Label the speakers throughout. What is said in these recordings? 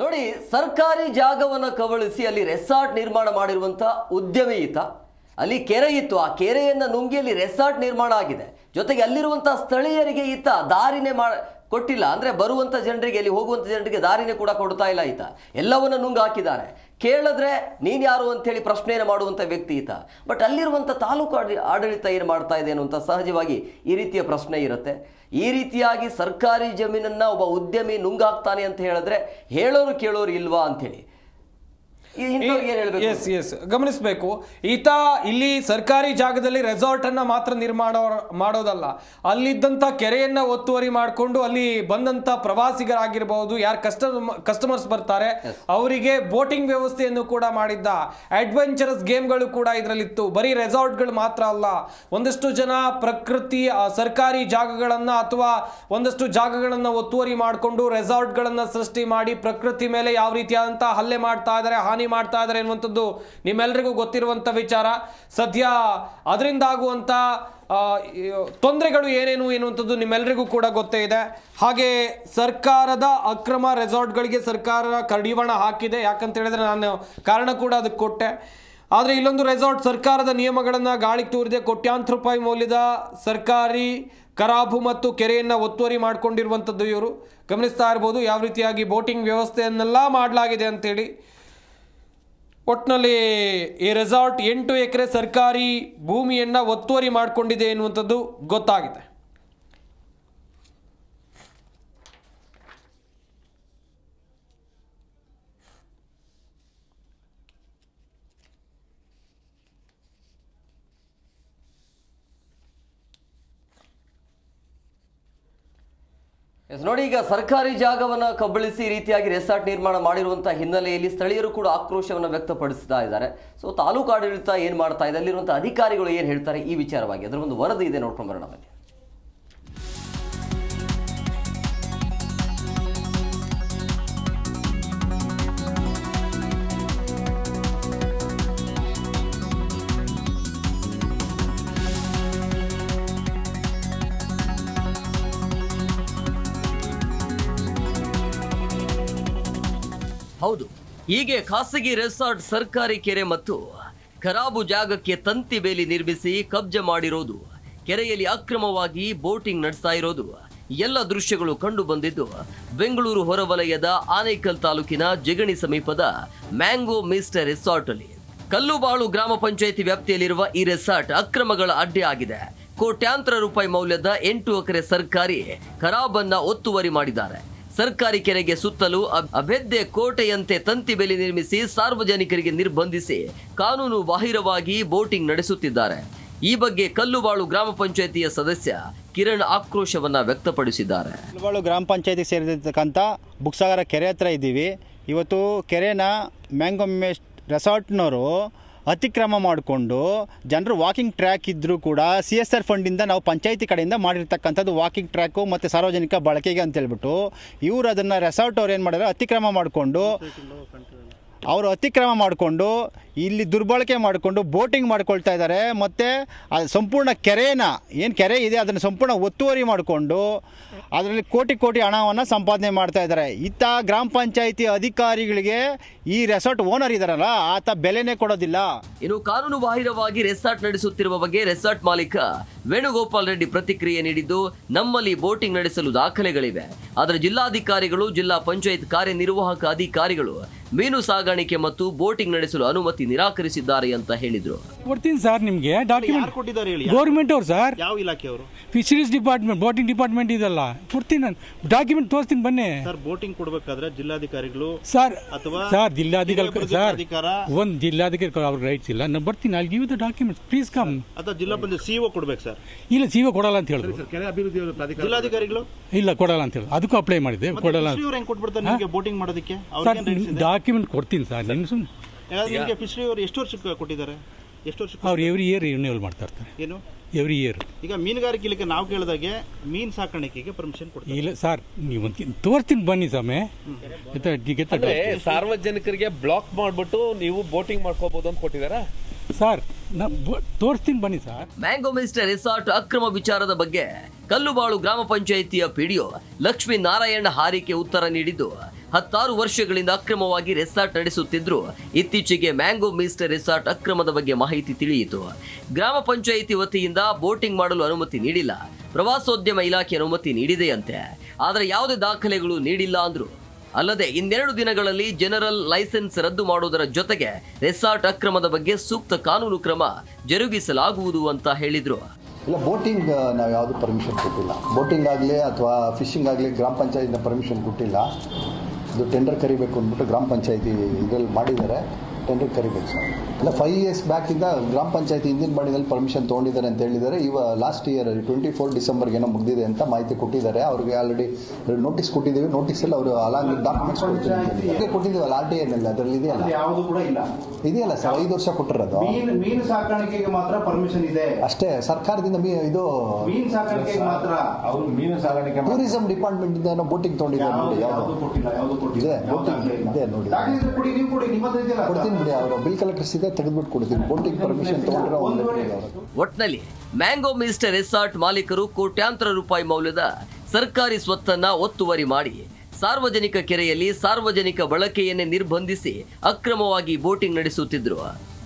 Speaker 1: ನೋಡಿ, ಸರ್ಕಾರಿ ಜಾಗವನ್ನು ಕಬಳಿಸಿ ಅಲ್ಲಿ ರೆಸಾರ್ಟ್ ನಿರ್ಮಾಣ ಮಾಡಿರುವಂಥ ಉದ್ಯಮಿ ಈತ. ಅಲ್ಲಿ ಕೆರೆ ಇತ್ತು. ಆ ಕೆರೆಯನ್ನು ನುಂಗಿ ಅಲ್ಲಿ ರೆಸಾರ್ಟ್ ನಿರ್ಮಾಣ ಆಗಿದೆ. ಜೊತೆಗೆ ಅಲ್ಲಿರುವಂಥ ಸ್ಥಳೀಯರಿಗೆ ಈತ ದಾರಿನೇ ಮಾ ಕೊಟ್ಟಿಲ್ಲ. ಅಂದರೆ ಬರುವಂಥ ಜನರಿಗೆ, ಅಲ್ಲಿ ಹೋಗುವಂಥ ಜನರಿಗೆ ದಾರಿನೇ ಕೂಡ ಕೊಡ್ತಾ ಇಲ್ಲ ಈತ. ಎಲ್ಲವನ್ನ ನುಂಗು ಹಾಕಿದ್ದಾರೆ. ಕೇಳಿದ್ರೆ ನೀನು ಯಾರು ಅಂಥೇಳಿ ಪ್ರಶ್ನೆಯನ್ನು ಮಾಡುವಂಥ ವ್ಯಕ್ತಿ ಈತ. ಬಟ್ ಅಲ್ಲಿರುವಂಥ ತಾಲೂಕು ಆಡ- ಆಡಳಿತ ಏನು ಮಾಡ್ತಾ ಇದೆ ಅನ್ನುವಂಥ ಸಹಜವಾಗಿ ಈ ರೀತಿಯ ಪ್ರಶ್ನೆ ಇರುತ್ತೆ. ಈ ರೀತಿಯಾಗಿ ಸರ್ಕಾರಿ ಜಮೀನನ್ನು ಒಬ್ಬ ಉದ್ಯಮಿ ನುಂಗಾಗ್ತಾನೆ ಅಂತ ಹೇಳಿದ್ರೆ ಹೇಳೋರು ಕೇಳೋರು ಇಲ್ವಾ ಅಂತೇಳಿ ಈ ಇಂಥವ್ರಿಗೆ ಏನು ಹೇಳ್ಬೇಕು
Speaker 2: ಎಸ್ ಎಸ್ ಗಮನಿಸಬೇಕು. ಈತ ಇಲ್ಲಿ ಸರ್ಕಾರಿ ಜಾಗದಲ್ಲಿ ರೆಸಾರ್ಟ್ ಅನ್ನ ಮಾತ್ರ ನಿರ್ಮಾಣ ಮಾಡೋದಲ್ಲ. ಅಲ್ಲಿದ್ದಂಥ ಕೆರೆಯನ್ನ ಒತ್ತುವರಿ ಮಾಡಿಕೊಂಡು ಅಲ್ಲಿ ಬಂದಂತ ಪ್ರವಾಸಿಗರಾಗಿರಬಹುದು ಯಾರು ಕಸ್ಟಮರ್ ಕಸ್ಟಮರ್ಸ್ ಬರ್ತಾರೆ ಅವರಿಗೆ ಬೋಟಿಂಗ್ ವ್ಯವಸ್ಥೆಯನ್ನು ಕೂಡ ಮಾಡಿದ್ದ. ಅಡ್ವೆಂಚರಸ್ ಗೇಮ್ಗಳು ಕೂಡ ಇದರಲ್ಲಿತ್ತು. ಬರೀ ರೆಸಾರ್ಟ್ಗಳು ಮಾತ್ರ ಅಲ್ಲ. ಒಂದಷ್ಟು ಜನ ಪ್ರಕೃತಿ ಸರ್ಕಾರಿ ಜಾಗಗಳನ್ನ ಅಥವಾ ಒಂದಷ್ಟು ಜಾಗಗಳನ್ನ ಒತ್ತುವರಿ ಮಾಡಿಕೊಂಡು ರೆಸಾರ್ಟ್ಗಳನ್ನ ಸೃಷ್ಟಿ ಮಾಡಿ ಪ್ರಕೃತಿ ಮೇಲೆ ಯಾವ ರೀತಿಯಾದಂತಹ ಹಲ್ಲೆ ಮಾಡ್ತಾ ಇದ್ದಾರೆ ಹಾನಿ ಮಾಡ್ತಾ ಇದ್ದಾರೆ ಎನ್ನುವಂಥದ್ದು ನಿಮ್ಮೆಲ್ಲರಿಗೂ ಗೊತ್ತಿರುವಂಥ ವಿಚಾರ. ಸದ್ಯ ಅದರಿಂದ ಆಗುವಂಥ ತೊಂದರೆಗಳು ಏನೇನು ಎನ್ನುವಂಥದ್ದು ನಿಮ್ಮೆಲ್ಲರಿಗೂ ಕೂಡ ಗೊತ್ತೇ ಇದೆ. ಹಾಗೆ ಸರ್ಕಾರದ ಅಕ್ರಮ ರೆಸಾರ್ಟ್ಗಳಿಗೆ ಸರ್ಕಾರ ಕಡಿವಾಣ ಹಾಕಿದೆ. ಯಾಕಂತ ಹೇಳಿದ್ರೆ ನಾನು ಕಾರಣ ಕೂಡ ಅದಕ್ಕೆ ಕೊಟ್ಟೆ. ಆದರೆ ಇಲ್ಲೊಂದು ರೆಸಾರ್ಟ್ ಸರ್ಕಾರದ ನಿಯಮಗಳನ್ನು ಗಾಳಿಗೆ ತೂರಿದೆ. ಕೋಟ್ಯಾಂತರ ರೂಪಾಯಿ ಮೌಲ್ಯದ ಸರ್ಕಾರಿ ಕರಾಬು ಮತ್ತು ಕೆರೆಯನ್ನು ಒತ್ತುವರಿ ಮಾಡಿಕೊಂಡಿರುವಂಥದ್ದು ಇವರು. ಗಮನಿಸ್ತಾ ಇರ್ಬೋದು, ಯಾವ ರೀತಿಯಾಗಿ ಬೋಟಿಂಗ್ ವ್ಯವಸ್ಥೆಯನ್ನೆಲ್ಲ ಮಾಡಲಾಗಿದೆ ಅಂತೇಳಿ. ಒಟ್ಟಿನಲ್ಲಿ ಈ ರೆಸಾರ್ಟ್ ಎಂಟು ಎಕರೆ ಸರ್ಕಾರಿ ಭೂಮಿಯನ್ನು ಒತ್ತುವರಿ ಮಾಡಿಕೊಂಡಿದೆ ಎನ್ನುವಂಥದ್ದು ಗೊತ್ತಾಗಿದೆ.
Speaker 1: ಎಸ್, ನೋಡಿ, ಈಗ ಸರ್ಕಾರಿ ಜಾಗವನ್ನು ಕಬಳಿಸಿ ರೀತಿಯಾಗಿ ರೆಸಾರ್ಟ್ ನಿರ್ಮಾಣ ಮಾಡಿರುವಂಥ ಹಿನ್ನೆಲೆಯಲ್ಲಿ ಸ್ಥಳೀಯರು ಕೂಡ ಆಕ್ರೋಶವನ್ನು ವ್ಯಕ್ತಪಡಿಸ್ತಾ ಇದ್ದಾರೆ. ಸೊ ತಾಲೂಕು ಆಡಳಿತ ಏನು ಮಾಡ್ತಾ ಇದೆ? ಅಲ್ಲಿರುವಂಥ ಅಧಿಕಾರಿಗಳು ಏನು ಹೇಳ್ತಾರೆ? ಈ ವಿಚಾರವಾಗಿ. ಅದರ ಒಂದು ವರದಿ ಇದೆ, ನೋಡ್ಕೊಂಡು ಬರೋಣ ಹೌದು. ಹೀಗೆ ಖಾಸಗಿ ರೆಸಾರ್ಟ್, ಸರ್ಕಾರಿ ಕೆರೆ ಮತ್ತು ಖರಾಬು ಜಾಗಕ್ಕೆ ತಂತಿ ಬೇಲಿ ನಿರ್ಮಿಸಿ ಕಬ್ಜೆ ಮಾಡಿರೋದು. ಕೆರೆಯಲ್ಲಿ ಅಕ್ರಮವಾಗಿ ಬೋಟಿಂಗ್ ನಡೆಸ್ತಾ ಇರೋದು. ಎಲ್ಲ ದೃಶ್ಯಗಳು ಕಂಡು ಬಂದಿದ್ದು ಬೆಂಗಳೂರು ಹೊರವಲಯದ ಆನೇಕಲ್ ತಾಲೂಕಿನ ಜಗಣಿ ಸಮೀಪದ ಮ್ಯಾಂಗೋ ಮಿಸ್ಟರ್ ರೆಸಾರ್ಟ್ ಅಲ್ಲಿ ಕಲ್ಲುಬಾಳು ಗ್ರಾಮ ಪಂಚಾಯಿತಿ ವ್ಯಾಪ್ತಿಯಲ್ಲಿರುವ ಈ ರೆಸಾರ್ಟ್ ಅಕ್ರಮಗಳ ಅಡ್ಡೆ ಆಗಿದೆ. ಕೋಟ್ಯಾಂತರ ರೂಪಾಯಿ ಮೌಲ್ಯದ ಎಂಟು ಎಕರೆ ಸರ್ಕಾರಿ ಖರಾಬನ್ನ ಒತ್ತುವರಿ ಮಾಡಿದ್ದಾರೆ. ಸರ್ಕಾರಿ ಕೆರೆಗೆ ಸುತ್ತಲೂ ಅಭೇದ್ಯ ಕೋಟೆಯಂತೆ ತಂತಿ ಬೆಲೆ ನಿರ್ಮಿಸಿ ಸಾರ್ವಜನಿಕರಿಗೆ ನಿರ್ಬಂಧಿಸಿ ಕಾನೂನು ಬಾಹಿರವಾಗಿ ಬೋಟಿಂಗ್ ನಡೆಸುತ್ತಿದ್ದಾರೆ. ಈ ಬಗ್ಗೆ ಕಲ್ಲುಬಾಳು ಗ್ರಾಮ ಪಂಚಾಯಿತಿಯ ಸದಸ್ಯ ಕಿರಣ್ ಆಕ್ರೋಶವನ್ನ ವ್ಯಕ್ತಪಡಿಸಿದ್ದಾರೆ.
Speaker 3: ಕಲ್ಲುಬಾಳು ಗ್ರಾಮ ಪಂಚಾಯತಿ ಸೇರಿರ್ತಕ್ಕಂಥ ಬುಕ್ಸಾಗರ ಕೆರೆ ಹತ್ರ ಇದ್ದೀವಿ. ಇವತ್ತು ಕೆರೆನ ಮ್ಯಾಂಗೋ ಮೆಸ್ಟ್ ರೆಸಾರ್ಟ್ನವರು ಅತಿಕ್ರಮ ಮಾಡಿಕೊಂಡು ಜನರು ವಾಕಿಂಗ್ ಟ್ರ್ಯಾಕ್ ಇದ್ದರೂ ಕೂಡ ಸಿ ಎಸ್ ಆರ್ ಫಂಡಿಂದ ನಾವು ಪಂಚಾಯಿತಿ ಕಡೆಯಿಂದ ಮಾಡಿರ್ತಕ್ಕಂಥದ್ದು ವಾಕಿಂಗ್ ಟ್ರ್ಯಾಕು ಮತ್ತು ಸಾರ್ವಜನಿಕ ಬಳಕೆಗೆ ಅಂತ ಹೇಳ್ಬಿಟ್ಟು ಇವರು ಅದನ್ನು ರೆಸಾರ್ಟ್ ಅವ್ರು ಏನು ಮಾಡಿದ್ರು? ಅತಿಕ್ರಮ ಮಾಡಿಕೊಂಡು ಅವರು ಅತಿಕ್ರಮ ಮಾಡಿಕೊಂಡು, ಇಲ್ಲಿ ದುರ್ಬಳಕೆ ಮಾಡಿಕೊಂಡು ಬೋಟಿಂಗ್ ಮಾಡ್ಕೊಳ್ತಾ ಇದ್ದಾರೆ. ಮತ್ತು ಅದು ಸಂಪೂರ್ಣ ಕೆರೆನ, ಏನು ಕೆರೆ ಇದೆ, ಅದನ್ನು ಸಂಪೂರ್ಣ ಒತ್ತುವರಿ ಮಾಡಿಕೊಂಡು ಅದರಲ್ಲಿ ಕೋಟಿ ಕೋಟಿ ಹಣವನ್ನು ಸಂಪಾದನೆ ಮಾಡ್ತಾ ಇದ್ದಾರೆ. ಇತ್ತ ಗ್ರಾಮ ಪಂಚಾಯಿತಿ ಅಧಿಕಾರಿಗಳಿಗೆ ಈ ರೆಸಾರ್ಟ್ ಓನರ್ ಇದ್ದಾರಲ್ಲ ಆತ ಬೆಲೆನೇ ಕೊಡೋದಿಲ್ಲ.
Speaker 1: ಇನ್ನು ಕಾನೂನು ಬಾಹಿರವಾಗಿ ರೆಸಾರ್ಟ್ ನಡೆಸುತ್ತಿರುವ ಬಗ್ಗೆ ರೆಸಾರ್ಟ್ ಮಾಲೀಕ ವೇಣುಗೋಪಾಲ್ ರೆಡ್ಡಿ ಪ್ರತಿಕ್ರಿಯೆ ನೀಡಿದ್ದು, ನಮ್ಮಲ್ಲಿ ಬೋಟಿಂಗ್ ನಡೆಸಲು ದಾಖಲೆಗಳಿವೆ. ಆದರೆ ಜಿಲ್ಲಾಧಿಕಾರಿಗಳು, ಜಿಲ್ಲಾ ಪಂಚಾಯತ್ ಕಾರ್ಯನಿರ್ವಾಹಕ ಅಧಿಕಾರಿಗಳು ಮೀನು ಸಾಗಾಣಿಕೆ ಮತ್ತು ಬೋಟಿಂಗ್ ನಡೆಸಲು ಅನುಮತಿ ನಿರಾಕರಿಸಿದ್ದಾರೆ ಅಂತ ಹೇಳಿದ್ರು.
Speaker 4: ಕೊಡ್ತೀನಿ ಸರ್ ನಿಮಗೆ ಡಾಕ್ಯುಮೆಂಟ್
Speaker 3: ಕೊಟ್ಟಿದ್ದಾರೆ ಹೇಳಿ
Speaker 4: ಗೌರ್ಮೆಂಟ್ ಅವ್ರು ಸರ್.
Speaker 3: ಯಾವ ಇಲಾಖೆಯವರು
Speaker 4: ಫಿಶರೀಸ್ ಡಿಪಾರ್ಟ್ಮೆಂಟ್ ಬೋಟಿಂಗ್ ಡಿಪಾರ್ಟ್ಮೆಂಟ್ ಇದಲ್ಲ. ಕೊಡ್ತೀನಿ ನಾನು. ಡಾಕ್ಯುಮೆಂಟ್ ತೋರಿಸ್ತೀನಿ ಬನ್ನಿ.
Speaker 5: ಸರ್ ಬೋಟಿಂಗ್ ಕೊಡಬೇಕಾದ್ರೆ ಜಿಲ್ಲಾಧಿಕಾರಿಗಳು
Speaker 4: ಸರ್
Speaker 5: ಅಥವಾ
Speaker 4: ಸರ್ ಜಿಲ್ಲಾಧಿಕಾರಿ
Speaker 5: ಜಿಲ್ಲಾ
Speaker 4: ಸರ್ ಒಂದು ಜಿಲ್ಲಾಧಿಕಾರಿ ಅವ್ರಿಗೆ ರೈಟ್ಸ್ ಇಲ್ಲ. ನಾನು ಬರ್ತೀನಿ ಅಲ್ಲಿ give the documents please come
Speaker 5: ಅಥವಾ ಜಿಲ್ಲಾ ಪಂಚಾಯತ್ ಸಿಇಒ ಕೊಡ್ಬೇಕು ಸರ್.
Speaker 4: ಇಲ್ಲ ಒ ಕೊಡಲ್ಲ ಅಂತ ಹೇಳಿದ್ರು.
Speaker 5: ಜಿಲ್ಲಾಧಿಕಾರಿಗಳು?
Speaker 4: ಇಲ್ಲ ಕೊಡಲ್ಲ ಅಂತ ಹೇಳಿ ಅದಕ್ಕೂ ಅಪ್ಲೈ ಮಾಡಿದೆ. ಕೊಡಲ್ಲ ಅಂತ.
Speaker 5: ಫಿಶ್ರಿ ಹೆಂಗ್ ಕೊಟ್ಬಿಡ್ತಾರೆ ನಿಮಗೆ ಬೋಟಿಂಗ್ ಮಾಡೋದಕ್ಕೆ? ಇದೆ?
Speaker 4: ಡಾಕ್ಯುಮೆಂಟ್ ಕೊಡ್ತೀನಿ ಸರ್ ನಿಮ್ಗೆ ಸುಮ್ಮನೆ
Speaker 5: ನಿಮಗೆ ಫಿಶ್ರಿ ಅವರು ಎಷ್ಟು ವರ್ಷಕ್ಕೆ ಕೊಟ್ಟಿದ್ದಾರೆ? ಎಷ್ಟು ವರ್ಷಕ್ಕೆ
Speaker 4: ಅವ್ರು ಎವ್ರಿ ಇಯರ್ ರಿನ್ಯೂವಲ್ ಮಾಡ್ತಾ ಇರ್ತಾರೆ.
Speaker 5: ಏನು?
Speaker 4: ಎವ್ರಿ ಇಯರ್
Speaker 5: ಈಗ ಮೀನುಗಾರಿಕೆ ಇಲಾಖೆ ನಾವು ಕೇಳಿದಾಗೆ ಮೀನು ಸಾಕಾಣಿಕೆಗೆ ಪರ್ಮಿಷನ್ ಕೊಡ್ತಾರೆ.
Speaker 4: ಇಲ್ಲ ಸರ್ ನೀವು ಒಂದು ತೋರಿಸ್ತೀನಿ ಬನ್ನಿ ಸಮಯ
Speaker 6: ಅಂದ್ರೆ ಸಾರ್ವಜನಿಕರಿಗೆ ಬ್ಲಾಕ್ ಮಾಡ್ಬಿಟ್ಟು ನೀವು ಬೋಟಿಂಗ್ ಮಾಡ್ಕೋಬಹುದು ಅಂತ ಕೊಟ್ಟಿದ್ದಾರಾ
Speaker 4: ಸರ್ ತೋರಿಸ್ತೀನಿ ಬನ್ನಿ ಸರ್.
Speaker 1: ಮ್ಯಾಂಗೋ ಮಿನಿಸ್ಟರ್ ರೆಸಾರ್ಟ್ ಅಕ್ರಮ ವಿಚಾರದ ಬಗ್ಗೆ ಕಲ್ಲುಬಾಳು ಗ್ರಾಮ ಪಂಚಾಯಿತಿಯ ಪಿಡಿಒ ಲಕ್ಷ್ಮೀ ನಾರಾಯಣ ಹಾರಿಕೆ ಉತ್ತರ ನೀಡಿದ್ದು. ಹತ್ತಾರು ವರ್ಷಗಳಿಂದ ಅಕ್ರಮವಾಗಿ ರೆಸಾರ್ಟ್ ನಡೆಸುತ್ತಿದ್ರು. ಇತ್ತೀಚೆಗೆ ಮ್ಯಾಂಗೋ ಮಿಸ್ಟರ್ ರೆಸಾರ್ಟ್ ಅಕ್ರಮದ ಬಗ್ಗೆ ಮಾಹಿತಿ ತಿಳಿಯಿತು. ಗ್ರಾಮ ಪಂಚಾಯಿತಿ ವತಿಯಿಂದ ಬೋಟಿಂಗ್ ಮಾಡಲು ಅನುಮತಿ ನೀಡಿಲ್ಲ. ಪ್ರವಾಸೋದ್ಯಮ ಇಲಾಖೆ ಅನುಮತಿ ನೀಡಿದೆಯಂತೆ. ಆದರೆ ಯಾವುದೇ ದಾಖಲೆಗಳು ನೀಡಿಲ್ಲ ಅಂದ್ರು. ಅಲ್ಲದೆ ಇನ್ನೆರಡು ದಿನಗಳಲ್ಲಿ ಜನರಲ್ ಲೈಸೆನ್ಸ್ ರದ್ದು ಮಾಡುವುದರ ಜೊತೆಗೆ ರೆಸಾರ್ಟ್ ಅಕ್ರಮದ ಬಗ್ಗೆ ಸೂಕ್ತ ಕಾನೂನು ಕ್ರಮ ಜರುಗಿಸಲಾಗುವುದು ಅಂತ ಹೇಳಿದರು.
Speaker 7: ಇಲ್ಲ, ಬೋಟಿಂಗ್ ನಾವು ಯಾವುದು ಪರ್ಮಿಷನ್ ಕೊಟ್ಟಿಲ್ಲ. ಬೋಟಿಂಗ್ ಆಗಲಿ ಅಥವಾ ಫಿಶಿಂಗ್ ಆಗಲಿ ಗ್ರಾಮ ಪಂಚಾಯಿತಿನ ಪರ್ಮಿಷನ್ ಕೊಟ್ಟಿಲ್ಲ. ಇದು ಟೆಂಡರ್ ಕರಿಬೇಕು ಅಂದ್ಬಿಟ್ಟು ಗ್ರಾಮ ಪಂಚಾಯಿತಿ ಇದರಲ್ಲಿ ಮಾಡಿದ್ದಾರೆ. ಟೆಂಡರ್ ಕರಿಬೇಕು ಸರ್. ಇಲ್ಲ ಫೈವ್ ಇಯರ್ಸ್ ಬ್ಯಾಕಿಂದ ಗ್ರಾಮ ಪಂಚಾಯತಿ ಹಿಂದಿನ ಬಾಡಿನಲ್ಲಿ ಪರ್ಮಿಷನ್ ತೊಗೊಂಡಿದ್ದಾರೆ ಅಂತ ಹೇಳಿದ್ದಾರೆ. ಇವ ಲಾಸ್ಟ್ ಇಯರ್ ಟ್ವೆಂಟಿ ಫೋರ್ ಡಿಸೆಂಬರ್ಗೆ ಏನೋ ಮುಗಿದಿದೆ ಅಂತ ಮಾಹಿತಿ ಕೊಟ್ಟಿದ್ದಾರೆ. ಅವ್ರಿಗೆ ಆಲ್ರೆಡಿ ನೋಟಿಸ್ ಕೊಟ್ಟಿದ್ದೀವಿ. ನೋಟಿಸಲ್ಲಿ ಅವರು ಅಲಾಂಗ್ ಡಾಕ್ಯುಮೆಂಟ್ಸ್ ಕೊಟ್ಟಿದ್ದೀವಲ್ಲ ಆರ್ ಟಿ ಅಲ್ಲ ಅದರಲ್ಲಿ ಇದೆಯಲ್ಲ?
Speaker 8: ಯಾವುದು ಕೂಡ ಇಲ್ಲ.
Speaker 7: ಇದೆಯಲ್ಲ ಸರ್ ಐದು ವರ್ಷ ಕೊಟ್ಟಿರೋದು
Speaker 8: ಮೀನು ಸಾಕಾಣಿಕೆಗೆ ಮಾತ್ರ ಪರ್ಮಿಷನ್ ಇದೆ.
Speaker 7: ಅಷ್ಟೇ ಸರ್ಕಾರದಿಂದ ಮೀ- ಇದು
Speaker 8: ಮೀನು ಸಾಕಾಣಿಕೆಗೆ ಮಾತ್ರ.
Speaker 9: ಅವರು ಮೀನು ಸಾಕಾಣಿಕೆ
Speaker 7: ಟೂರಿಸಂ ಡಿಪಾರ್ಟ್ಮೆಂಟ್ ಇಂದ ಏನೋ ಬೋಟಿಂಗ್ ತಗೊಂಡಿದ್ದಾರೆ ನೋಡಿ
Speaker 8: ಯಾವುದು?
Speaker 7: ಯಾವುದು
Speaker 8: ಕೊಟ್ಟಿಲ್ಲ ಯಾವುದು ಕೊಟ್ಟಿದೆ
Speaker 7: ಇದೆ. ಇದೆ ನೋಡಿ.
Speaker 8: ದಾಖಲೆ ಕೊಡಿ ನೀವು ಕೊಡಿ ನಿಮ್ಮ ಹತ್ರ
Speaker 7: ಕೊಡ್ತೀನಿ ಬಿಡಿ ಅವರು ಬಿಲ್ ಕಲೆಕ್ಟರ್ಸ್ ಇದೆ ತೆಗೆದ್ಬಿಟ್ಟು ಕೊಡ್ತೀನಿ. ಬೋಟಿಂಗ್ ಪರ್ಮಿಷನ್ ತಗೊಂಡ್ರೆ ಒಂದು ಅವರು.
Speaker 1: ಒಟ್ನಲ್ಲಿ ಮ್ಯಾಂಗೋ ಮಿಸ್ಟರ್ ರೆಸಾರ್ಟ್ ಮಾಲೀಕರು ಕೋಟ್ಯಾಂತರ ರೂಪಾಯಿ ಮೌಲ್ಯದ ಸರ್ಕಾರಿ ಸ್ವತ್ತನ್ನ ಒತ್ತುವರಿ ಮಾಡಿ ಸಾರ್ವಜನಿಕ ಕೆರೆಯಲ್ಲಿ ಸಾರ್ವಜನಿಕ ಬಳಕೆಯನ್ನೇ ನಿರ್ಬಂಧಿಸಿ ಅಕ್ರಮವಾಗಿ ಬೋಟಿಂಗ್ ನಡೆಸುತ್ತಿದ್ದರು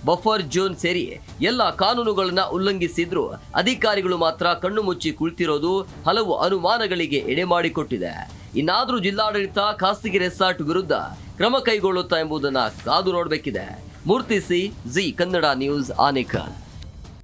Speaker 1: ಬಫರ್ ಜೋನ್ ಸೇರಿ ಎಲ್ಲ ಕಾನೂನುಗಳನ್ನ ಉಲ್ಲಂಘಿಸಿದ್ರು. ಅಧಿಕಾರಿಗಳು ಮಾತ್ರ ಕಣ್ಣು ಮುಚ್ಚಿ ಕುಳಿತಿರೋದು ಹಲವು ಅನುಮಾನಗಳಿಗೆ ಎಡೆ ಮಾಡಿಕೊಟ್ಟಿದೆ. ಇನ್ನಾದ್ರೂ ಜಿಲ್ಲಾಡಳಿತ ಖಾಸಗಿ ರೆಸಾರ್ಟ್ ವಿರುದ್ಧ ಕ್ರಮ ಕೈಗೊಳ್ಳುತ್ತಾ ಎಂಬುದನ್ನ ಕಾದು ನೋಡಬೇಕಿದೆ. Murthy C, G, Kannada news, Anekal.